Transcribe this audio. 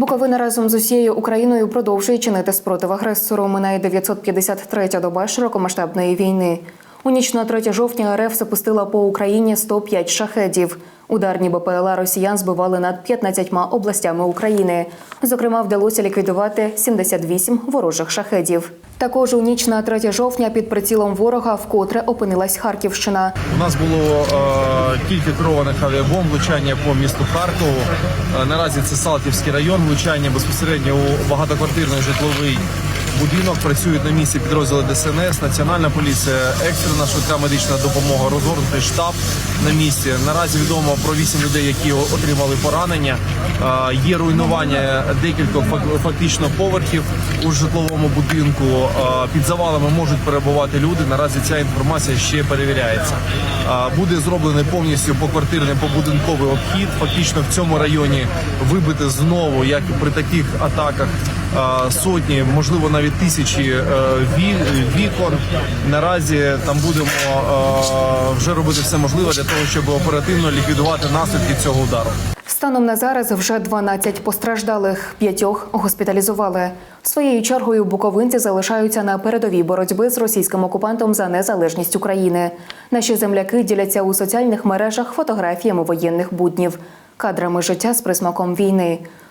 Буковина разом з усією Україною продовжує чинити спротив агресору. Минає 953-та доба широкомасштабної війни. У ніч на 3 жовтня РФ запустила по Україні 105 шахедів. Ударні БПЛА росіян збивали над 15 областями України. Зокрема, вдалося ліквідувати 78 ворожих шахедів. Також у ніч на 3 жовтня під прицілом ворога вкотре опинилась Харківщина. У нас було е, кілька керованих авіабомб, влучання по місту Харкову. Е, наразі це Салтівський район, влучання безпосередньо у багатоквартирний житловий будинок. Працюють на місці підрозділи ДСНС, Національна поліція, екстрена швидка медична допомога, розгорнутий штаб на місці. Наразі відомо про вісім людей, які отримали поранення. Є руйнування декількох фак- фактично поверхів у житловому будинку. Під завалами можуть перебувати люди. Наразі ця інформація ще перевіряється. Буде зроблений повністю поквартирний побудинковий обхід. Фактично в цьому районі вибити знову, як і при таких атаках. Е, Сотні, можливо, навіть тисячі е, вікон. Наразі там будемо е, вже робити все можливе для того, щоб оперативно ліквідувати наслідки цього удару. Станом на зараз вже 12 постраждалих, п'ятьох госпіталізували. Своєю чергою буковинці залишаються на передовій боротьби з російським окупантом за незалежність України. Наші земляки діляться у соціальних мережах фотографіями воєнних буднів, кадрами життя з присмаком війни.